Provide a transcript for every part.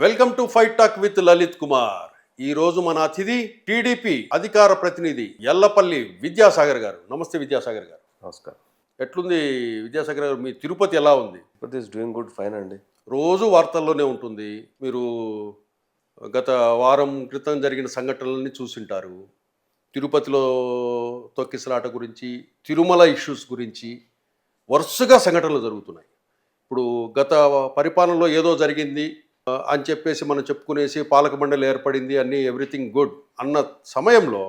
Welcome to fight talk with Lalit Kumar. ఈ రోజు మన అతిథి టీడీపీ అధికార ప్రతినిధి ఎల్లపల్లి విద్యాసాగర్ గారు. నమస్తే విద్యాసాగర్ గారు. నమస్కారం. ఎట్లుంది విద్యాసాగర్ గారు? మీ తిరుపతి ఎలా ఉంది? ఈస్ డూయింగ్ గుడ్ ఫైన్ అండి. రోజు వార్తల్లోనే ఉంటుంది. మీరు గత వారం క్రితం జరిగిన సంఘటనలన్నీ చూసింటారు. తిరుపతిలో తొక్కిసలాట గురించి తిరుమల ఇష్యూస్ గురించి వరుసగా సంఘటనలు జరుగుతున్నాయి. ఇప్పుడు గత పరిపాలనలో ఏదో జరిగింది అని చెప్పేసి మనం చెప్పుకునేసి పాలక మండలి ఏర్పడింది అన్నీ ఎవ్రీథింగ్ గుడ్ అన్న సమయంలో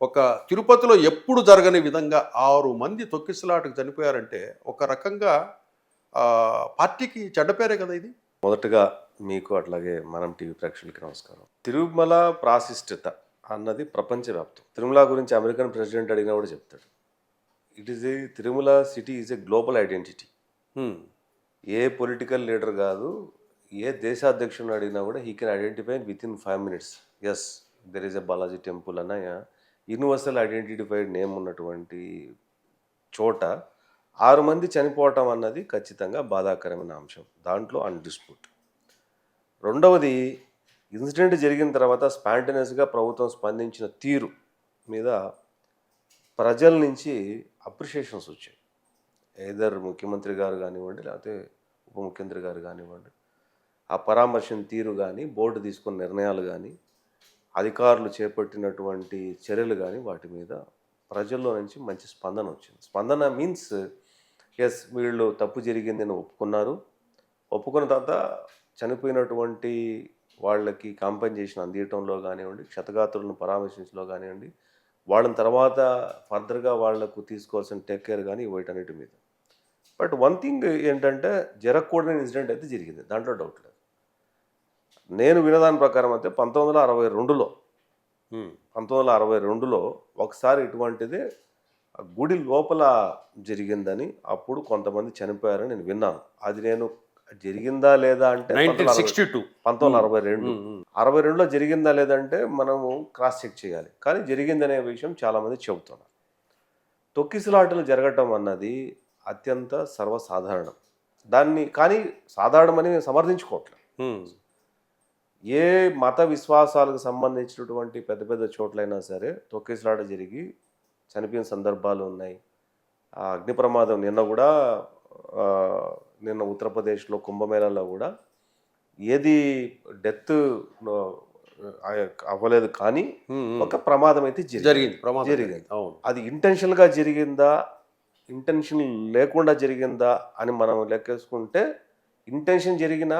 ఒక తిరుపతిలో ఎప్పుడు జరగని విధంగా ఆరు మంది తొక్కిసలాటకు చనిపోయారంటే ఒక రకంగా పార్టీకి చెడ్డ పేరే కదా ఇది? మొదటగా మీకు అట్లాగే మనం టీవీ ప్రేక్షకులకి నమస్కారం. తిరుమల ప్రాశిష్టత అన్నది ప్రపంచవ్యాప్తం. తిరుమల గురించి అమెరికన్ ప్రెసిడెంట్ అడిగినా కూడా చెప్తాడు. It is a Tirumala city is a global identity. A political leader కాదు ఏ దేశాధ్యక్షుడిని అడిగినా కూడా he can identify with in five minutes as there is a Balaji temple అన్న యూనివర్సల్ ఐడెంటిఫైడ్ నేమ్ ఉన్నటువంటి చోట ఆరు మంది చనిపోవటం అన్నది ఖచ్చితంగా బాధాకరమైన అంశం. దాంట్లో అన్డిస్ప్యూట్ రెండవది ఇన్సిడెంట్ జరిగిన తర్వాత స్పాంటనియస్గా ప్రభుత్వం స్పందించిన తీరు మీద ప్రజల నుంచి అప్రిషియేషన్స్ వచ్చాయి. ఏదర్ ముఖ్యమంత్రి గారు కానివ్వండి లేకపోతే ఉప ముఖ్యమంత్రి గారు కానివ్వండి. ఆ పరామర్శం తీరు కానీ బోర్డు తీసుకున్న నిర్ణయాలు కానీ అధికారులు చేపట్టినటువంటి చర్యలు కానీ వాటి మీద ప్రజల్లో నుంచి మంచి స్పందన వచ్చింది. స్పందన మీన్స్ ఎస్ వీళ్ళు తప్పు జరిగిందని ఒప్పుకున్నారు. ఒప్పుకున్న తర్వాత చనిపోయినటువంటి వాళ్ళకి కాంపెన్సేషన్ అందించడంలో కానివ్వండి క్షతగాత్రులను పరామర్శించడంలో కానివ్వండి వాళ్ళని తర్వాత ఫర్దర్గా వాళ్ళకు తీసుకోవాల్సిన టేక్ కేర్ కానీ వీటన్నిటి మీద. బట్ వన్ థింగ్ ఏంటంటే జరగకూడని ఇన్సిడెంట్ అయితే జరిగింది. దాంట్లో డౌట్ లేదు. నేను వినదాని ప్రకారం అయితే పంతొమ్మిది వందల అరవై రెండులో. పంతొమ్మిది వందల అరవై రెండులో ఒకసారి ఇటువంటిది గుడి లోపల జరిగిందని అప్పుడు కొంతమంది చనిపోయారని నేను విన్నాను. అది నేను జరిగిందా లేదా అంటే సిక్స్టీ టూ. పంతొమ్మిది వందల అరవై రెండు. అరవై రెండులో జరిగిందా లేదంటే మనము క్రాస్ చెక్ చేయాలి. కానీ జరిగిందనే విషయం చాలామంది చెబుతున్నారు. తొక్కిసలాటలు జరగటం అన్నది అత్యంత సర్వసాధారణం. దాన్ని కానీ సాధారణమని నేను సమర్థించుకోవట్లేదు. ఏ మత విశ్వాసాలకు సంబంధించినటువంటి పెద్ద పెద్ద చోట్లైనా సరే తొక్కిసలాట జరిగి చనిపోయిన సందర్భాలు ఉన్నాయి. ఆ అగ్ని ప్రమాదం నిన్న కూడా నిన్న ఉత్తరప్రదేశ్లో కుంభమేళాలో కూడా ఏది డెత్ అవ్వలేదు కానీ ఒక ప్రమాదం అయితే జరిగింది. జరిగింది ప్రమాదం జరిగింది. అవును. అది ఇంటెన్షన్గా జరిగిందా ఇంటెన్షన్ లేకుండా జరిగిందా అని మనం లెక్కేసుకుంటే ఇంటెన్షన్ జరిగినా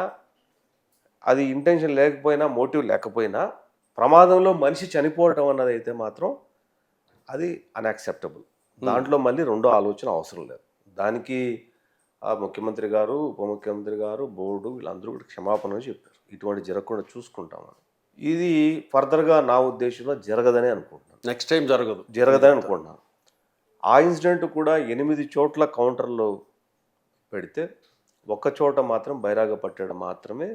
అది ఇంటెన్షన్ లేకపోయినా మోటివ్ లేకపోయినా ప్రమాదంలో మనిషి చనిపోవటం అన్నది అయితే మాత్రం అది అన్యాక్సెప్టబుల్ దాంట్లో మళ్ళీ రెండో ఆలోచన అవసరం లేదు. దానికి ఆ ముఖ్యమంత్రి గారు ఉప ముఖ్యమంత్రి గారు బోర్డు వీళ్ళందరూ కూడా క్షమాపణ చెప్పారు. ఇటువంటి జరగకుండా చూసుకుంటామని ఇది ఫర్దర్గా నా ఉద్దేశంలో జరగదని అనుకుంటున్నాను. నెక్స్ట్ టైం జరగదు. జరగదని అనుకుంటున్నాను. ఆ ఇన్సిడెంట్ కూడా ఎనిమిది చోట్ల కౌంటర్లో పెడితే ఒక్క చోట మాత్రం బైరాగ పట్టడం మాత్రమే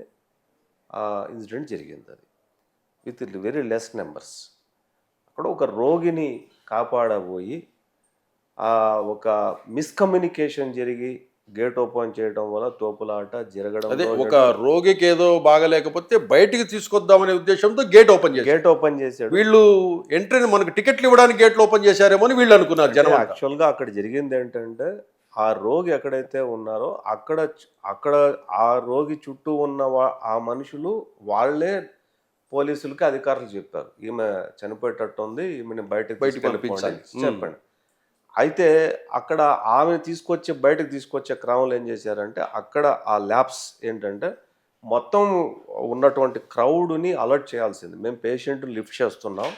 ఇన్సిడెంట్ జరిగింది అది. విత్ వెరీ లెస్ నెంబర్స్ అక్కడ ఒక రోగిని కాపాడబోయి ఆ ఒక మిస్కమ్యూనికేషన్ జరిగి గేట్ ఓపెన్ చేయడం వల్ల తోపులాట జరగడం అదే ఒక రోగికి ఏదో బాగలేకపోతే బయటికి తీసుకొద్దామనే ఉద్దేశంతో గేట్ ఓపెన్ చేశారు గేట్ ఓపెన్ చేశాడు. వీళ్ళు ఎంట్రీ మనకు టికెట్లు ఇవ్వడానికి గేట్లు ఓపెన్ చేశారేమో అని వీళ్ళు అనుకున్నారు జనం. యాక్చువల్గా అక్కడ జరిగింది ఏంటంటే ఆ రోగి ఎక్కడైతే ఉన్నారో అక్కడ అక్కడ ఆ రోగి చుట్టూ ఉన్న వా- ఆ మనుషులు వాళ్ళే పోలీసులకి అధికారులు చెప్పారు ఈమె చనిపోయేటట్టు ఉంది ఈమెను బయటకు బయటికి పంపించాలి. అని చెప్పండి. అయితే అక్కడ ఆమెను తీసుకొచ్చి బయటకు తీసుకొచ్చే క్రమంలో ఏం చేశారంటే అక్కడ ఆ ల్యాబ్స్ ఏంటంటే మొత్తం ఉన్నటువంటి క్రౌడ్ని అలర్ట్ చేయాల్సింది. మేము పేషెంట్ లిఫ్ట్ చేస్తున్నాం.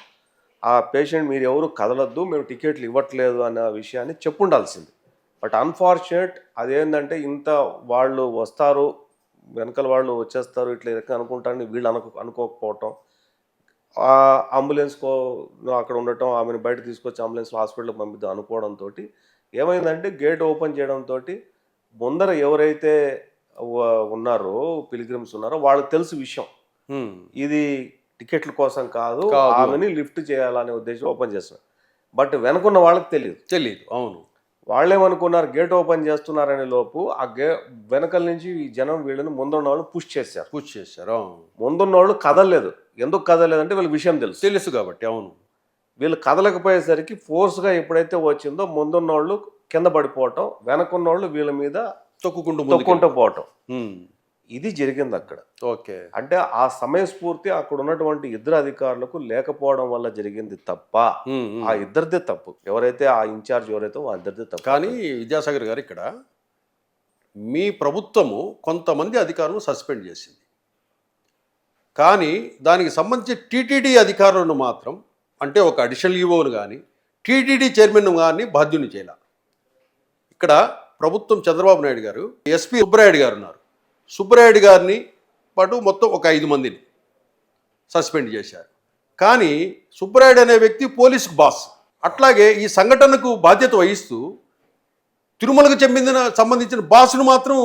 ఆ పేషెంట్ మీరు ఎవరు కదలొద్దు మేము టికెట్లు ఇవ్వట్లేదు అన్న విషయాన్ని చెప్పుండాల్సింది. బట్ అన్ఫార్చునేట్ అదేంటంటే ఇంత వాళ్ళు వస్తారు వెనకాల వాళ్ళు వచ్చేస్తారు ఇట్లా అనుకుంటారని వీళ్ళు అనుకో అనుకోకపోవటం. ఆ అంబులెన్స్కో అక్కడ ఉండటం ఆమెను బయట తీసుకొచ్చి అంబులెన్స్ హాస్పిటల్కి పంపిద్దాం అనుకోవడంతో ఏమైందంటే గేట్ ఓపెన్ చేయడంతో ముందర ఎవరైతే ఉన్నారో పిలిగ్రిమ్స్ ఉన్నారో వాళ్ళకి తెలుసు విషయం. ఇది టికెట్ల కోసం కాదు. ఆమెని లిఫ్ట్ చేయాలనే ఉద్దేశం ఓపెన్ చేస్తున్నారు. బట్ వెనకున్న వాళ్ళకి తెలియదు తెలీదు. అవును. వాళ్ళేమనుకున్నారు గేట్ ఓపెన్ చేస్తున్నారనే లోపు ఆ గే వెనకల నుంచి ఈ జనం వీళ్ళని ముందున్న వాళ్ళు పుష్ చేశారు. పుష్ చేశారు. ముందున్న వాళ్ళు కదలలేదు. ఎందుకు కదలలేదంటే వీళ్ళకి విషయం తెలుసు. తెలుసు కాబట్టి అవును. వీళ్ళు కదలకపోయేసరికి ఫోర్స్గా ఎప్పుడైతే వచ్చిందో ముందున్న వాళ్ళు కింద పడిపోవటం వెనకున్న వాళ్ళు వీళ్ళ మీద తొక్కుకుంటూ తొక్కుంటూ పోవటం. ఇది జరిగింది అక్కడ. ఓకే. అంటే ఆ సమయస్ఫూర్తి అక్కడ ఉన్నటువంటి ఇద్దరు అధికారులకు లేకపోవడం వల్ల జరిగింది తప్ప. ఆ ఇద్దరిదే తప్పు. ఎవరైతే ఆ ఇన్ఛార్జ్ ఎవరైతే ఆ ఇద్దరిదే తప్పు. కానీ విద్యాసాగర్ గారు ఇక్కడ మీ ప్రభుత్వము కొంతమంది అధికారులను సస్పెండ్ చేసింది. కానీ దానికి సంబంధించి టీటీడీ అధికారులను మాత్రం అంటే ఒక అడిషనల్ ఈవోను కానీ టీటీడీ చైర్మన్ కానీ బాధ్యుని చేయాల. ఇక్కడ ప్రభుత్వం చంద్రబాబు నాయుడు గారు ఎస్పీ సుబ్బరాయుడు గారు ఉన్నారు. సుబ్బరాయుడు గారిని పాటు మొత్తం ఒక ఐదు మందిని సస్పెండ్ చేశారు. కానీ సుబ్బరాయుడు అనే వ్యక్తి పోలీసుకు బాస్. అట్లాగే ఈ సంఘటనకు బాధ్యత వహిస్తూ తిరుమలకు చెందిన సంబంధించిన బాస్ను మాత్రం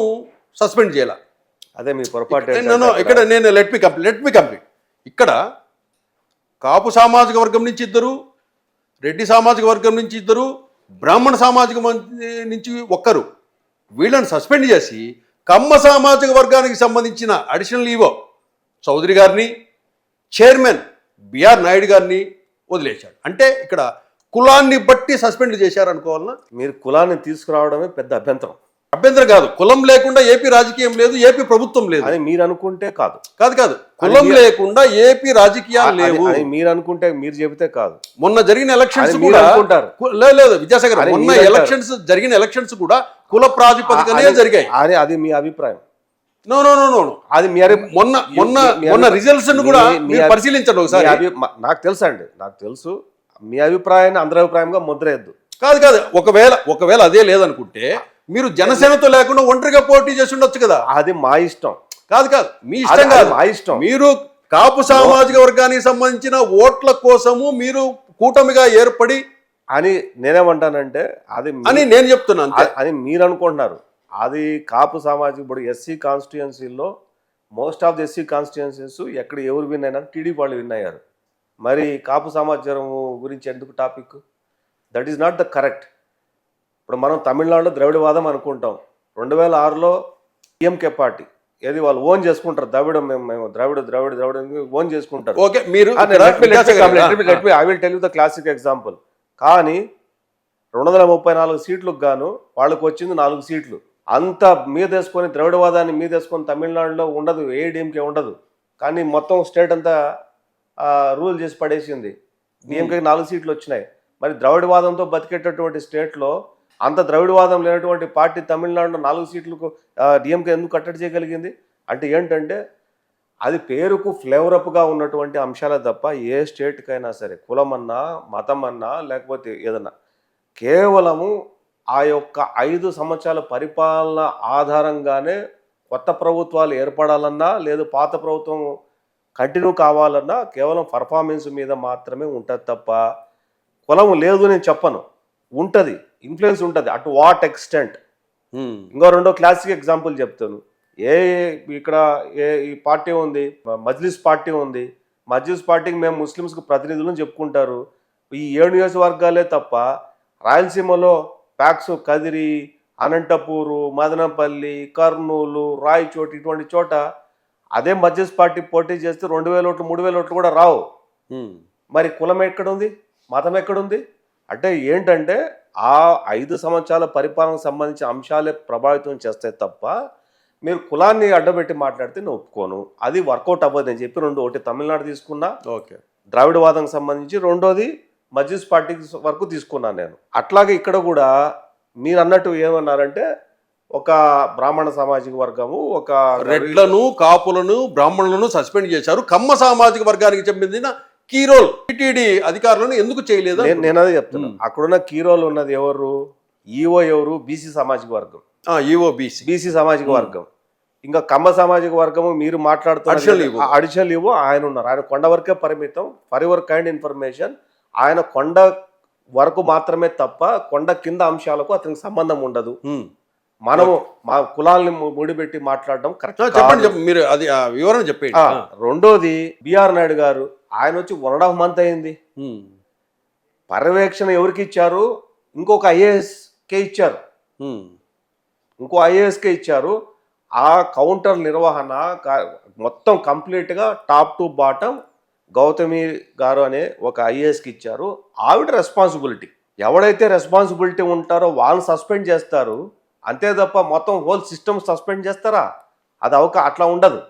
సస్పెండ్ చేయాల. అదే మీ పొరపాటు ఇక్కడ నేను let me complete let me complete ఇక్కడ కాపు సామాజిక వర్గం నుంచి ఇద్దరు రెడ్డి సామాజిక వర్గం నుంచి ఇద్దరు బ్రాహ్మణ సామాజిక నుంచి ఒక్కరు. వీళ్ళని సస్పెండ్ చేసి కమ్మ సామాజిక వర్గానికి సంబంధించిన అడిషనల్ ఈవో చౌదరి గారిని చైర్మన్ బిఆర్ నాయుడు గారిని వదిలేశాడు. అంటే ఇక్కడ కులాన్ని బట్టి సస్పెండ్ చేశారు అనుకోవాలన్నా మీరు కులాన్ని తీసుకురావడమే పెద్ద అభ్యంతరం. అభ్యంతరం కాదు. కులం లేకుండా ఏపీ రాజకీయం లేదు ఏపీ ప్రభుత్వం లేదు. అని మీరు అనుకుంటే కాదు కాదు. కాదు కులం లేకుండా ఏపీ రాజకీయాలు లేవు. మీరు అనుకుంటే మీరు చెబితే కాదు. మొన్న జరిగిన ఎలక్షన్స్ కూడా లేదు విద్యాసాగర్ మొన్న. ఎలక్షన్స్ జరిగిన ఎలక్షన్స్ కూడా కుల ప్రాతిపదికనే జరిగాయి. అది అది మీ అభిప్రాయం. నో నో నో నో అది మీ మొన్న మొన్న మొన్న రిజల్ట్స్ కూడా మీరు పరిశీలించండి ఒకసారి. నాకు తెలుసు అండి నాకు తెలుసు. మీ అభిప్రాయాన్ని అందరి అభిప్రాయంగా ముద్రేయద్దు. కాదు కాదు. ఒకవేళ ఒకవేళ అదే లేదనుకుంటే మీరు జనసేనతో లేకుండా ఒంటరిగా పోటీ చేసి ఉండొచ్చు కదా. అది మా ఇష్టం. కాదు కాదు. మీ ఇష్టం కాదు. మా ఇష్టం. మీరు కాపు సామాజిక వర్గానికి సంబంధించిన ఓట్ల కోసము మీరు కూటమిగా ఏర్పడి అని నేనేమంటానంటే అది అని నేను చెప్తున్నాను అని మీరు అనుకుంటున్నారు అది కాపు సామాజిక ఇప్పుడు SC కాన్స్టిట్యుయెన్సీలో most of the SC constituencies ఎక్కడ ఎవరు విన్ అయినారు? టీడీపీ వాళ్ళు విన్ అయ్యారు. మరి కాపు సమాచారం గురించి ఎందుకు topic? That is not the correct. ఇప్పుడు మనం తమిళనాడులో ద్రవిడవాదం అనుకుంటాం. రెండు వేల ఆరులో డిఎంకే పార్టీ. ఏది వాళ్ళు ఓన్ చేసుకుంటారు. ద్రవిడ మేము మేము ద్రవిడ ద్రవిడ ద్రవిడ ఓన్ చేసుకుంటారు. ఓకే మీరు ఆ, ఇక్కడ let me- let me Vidyasagar కానీ రెండు వందల ముప్పై నాలుగు సీట్లకు గాను వాళ్ళకు వచ్చింది నాలుగు సీట్లు. అంత మీదేసుకొని ద్రవిడవాదాన్ని మీదేసుకొని తమిళనాడులో ఉండదు ఏడీఎంకే ఉండదు. కానీ మొత్తం స్టేట్ అంతా రూల్ చేసి పడేసింది. డిఎంకే నాలుగు సీట్లు వచ్చినాయి. మరి ద్రవిడవాదంతో బతికేటటువంటి స్టేట్లో అంత ద్రవిడవాదం లేనటువంటి పార్టీ తమిళనాడులో నాలుగు సీట్లకు డిఎంకే ఎందుకు కట్టడి చేయగలిగింది? అంటే ఏంటంటే అది పేరుకు ఫ్లేవర్ అప్గా ఉన్నటువంటి అంశాలే తప్ప ఏ స్టేట్కైనా సరే కులం అన్నా మతం అన్నా లేకపోతే ఏదన్నా కేవలము ఆ యొక్క ఐదు సంవత్సరాల పరిపాలన ఆధారంగానే కొత్త ప్రభుత్వాలు ఏర్పడాలన్నా లేదు పాత ప్రభుత్వం కంటిన్యూ కావాలన్నా కేవలం పర్ఫార్మెన్స్ మీద మాత్రమే ఉంటుంది తప్ప కులం లేదు నేను చెప్పను. ఉంటుంది. ఇన్ఫ్లుయెన్స్ ఉంటుంది. అటు వాట్ ఎక్స్టెంట్. ఇంకో రెండో క్లాసిక్ ఎగ్జాంపుల్ చెప్తాను. ఏ ఇక్కడ ఏ ఈ పార్టీ ఉంది మజ్లిస్ పార్టీ ఉంది. మజ్లిస్ పార్టీకి మేము ముస్లిమ్స్కి ప్రతినిధులను చెప్పుకుంటారు. ఈ ఏడు నియోజకవర్గాలే తప్ప రాయలసీమలో ప్యాక్స్ కదిరి అనంతపూరు మదనపల్లి కర్నూలు రాయచోటి ఇటువంటి చోట అదే మజ్లిస్ పార్టీ పోటీ చేస్తే రెండు వేల ఓట్లు మూడు వేల ఓట్లు కూడా రావు. మరి కులం ఎక్కడుంది? మతం ఎక్కడుంది? అంటే ఏంటంటే ఆ ఐదు సంవత్సరాల పరిపాలనకు సంబంధించిన అంశాలే ప్రభావితం చేస్తాయి తప్ప మీరు కులాన్ని అడ్డబెట్టి మాట్లాడితే నేను ఒప్పుకోను. అది వర్కౌట్ అవ్వదు అని చెప్పి రెండు ఒకటి తమిళనాడు తీసుకున్నా. ఓకే. ద్రావిడవాదంకి సంబంధించి రెండోది మజ్లిస్ పార్టీ వరకు తీసుకున్నాను నేను. అట్లాగే ఇక్కడ కూడా మీరు అన్నట్టు ఏమన్నారంటే ఒక బ్రాహ్మణ సామాజిక వర్గము ఒక రెడ్లను కాపులను బ్రాహ్మణులను సస్పెండ్ చేశారు. కమ్మ సామాజిక వర్గానికి చెందిన కీరోల్ టిటిడి అధికారులను ఎందుకు చేయలేదు? నేను నేను అదే చెప్తున్నా అక్కడున్న కీరోలు ఉన్నది ఎవరు? ఈఓ ఎవరు? బీసీ సామాజిక వర్గం. E OBC BC. సామాజిక వర్గం. ఇంకా కమ్మ సామాజిక వర్గము మీరు మాట్లాడుతున్నారు. అడిషనల్ ఇవ్వు ఆయన ఉన్నారు. ఆయన కొండ వరకే పరిమితం. ఫర్ యువర్ కైండ్ ఇన్ఫర్మేషన్ ఆయన కొండ వరకు మాత్రమే తప్ప కొండ కింద అంశాలకు అతనికి సంబంధం ఉండదు. మనము మా కులాల్ని ముడిపెట్టి మాట్లాడడం కరెక్ట్ చెప్పండి మీరు అది వివరణ చెప్పండి రెండోది బిఆర్ నాయుడు గారు. ఆయన వచ్చి వన్ అండ్ హాఫ్ మంత్ అయింది. పర్యవేక్షణ ఎవరికి ఇచ్చారు? ఇంకొక ఐఏఎస్ కే ఇచ్చారు. ఇంకో ఐఏఎస్కే ఇచ్చారు. ఆ కౌంటర్ నిర్వహణ మొత్తం కంప్లీట్గా టాప్ టు బాటం గౌతమి గారు అనే ఒక ఐఏఎస్కి ఇచ్చారు. ఆవిడ రెస్పాన్సిబిలిటీ. ఎవడైతే రెస్పాన్సిబిలిటీ ఉంటారో వాళ్ళని సస్పెండ్ చేస్తారు. అంతే తప్ప మొత్తం హోల్ సిస్టమ్ సస్పెండ్ చేస్తారా? అది అవక అట్లా ఉండదు.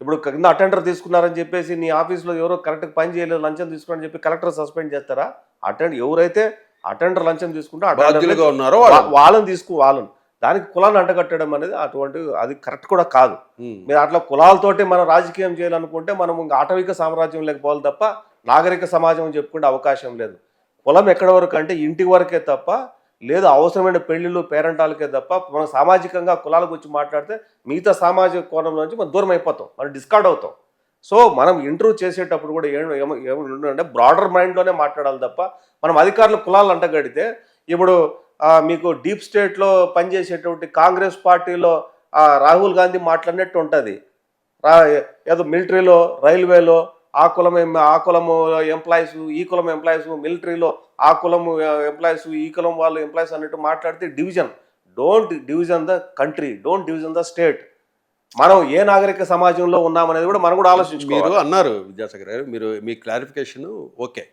ఇప్పుడు కింద అటెండర్ తీసుకున్నారని చెప్పేసి నీ ఆఫీస్లో ఎవరో కరెక్ట్ పని చేయలేదు లంచం తీసుకున్నారని చెప్పి కలెక్టర్ సస్పెండ్ చేస్తారా? అటెండ్ ఎవరైతే అటెండర్ లంచం తీసుకుంటే ఉన్నారో వాళ్ళని తీసుకు వాళ్ళని. దానికి కులాన్ని అంటగట్టడం అనేది అటువంటి అది కరెక్ట్ కూడా కాదు. మీరు అట్లా కులాలతోటి మనం రాజకీయం చేయాలనుకుంటే మనం ఇంకా ఆటవిక సామ్రాజ్యం లేకపోవాలి తప్ప నాగరిక సమాజం అని చెప్పుకుంటే అవకాశం లేదు. కులం ఎక్కడి వరకు అంటే ఇంటి వరకే తప్ప లేదు అవసరమైన పెళ్ళిళ్ళు పేరెంటాలకే తప్ప మనం సామాజికంగా కులాల గురించి మాట్లాడితే మిగతా సామాజిక కోణం నుంచి మనం దూరం అయిపోతాం. మనం డిస్కార్డ్ అవుతాం. సో మనం ఇంటర్వ్యూ చేసేటప్పుడు కూడా ఏం ఏమంటే బ్రాడర్ మైండ్లోనే మాట్లాడాలి తప్ప మనం అధికారులు కులాలు అంటగడితే ఇప్పుడు మీకు డీప్ స్టేట్లో పనిచేసేటువంటి కాంగ్రెస్ పార్టీలో రాహుల్ గాంధీ మాట్లాడినట్టు ఉంటుంది. రా ఏదో మిలిటరీలో రైల్వేలో ఆ కులం ఆ కులము ఎంప్లాయీస్ ఈ కులం ఎంప్లాయీస్ మిలిటరీలో ఆ కులము ఎంప్లాయీస్ ఈ కులం వాళ్ళు ఎంప్లాయీస్ అన్నట్టు మాట్లాడితే division don't division the country don't division the state మనం ఏ నాగరిక సమాజంలో ఉన్నామనేది కూడా మనం కూడా మీరు అన్నారు విద్యాసాగర్ గారు మీరు మీ క్లారిఫికేషన్ ఓకే.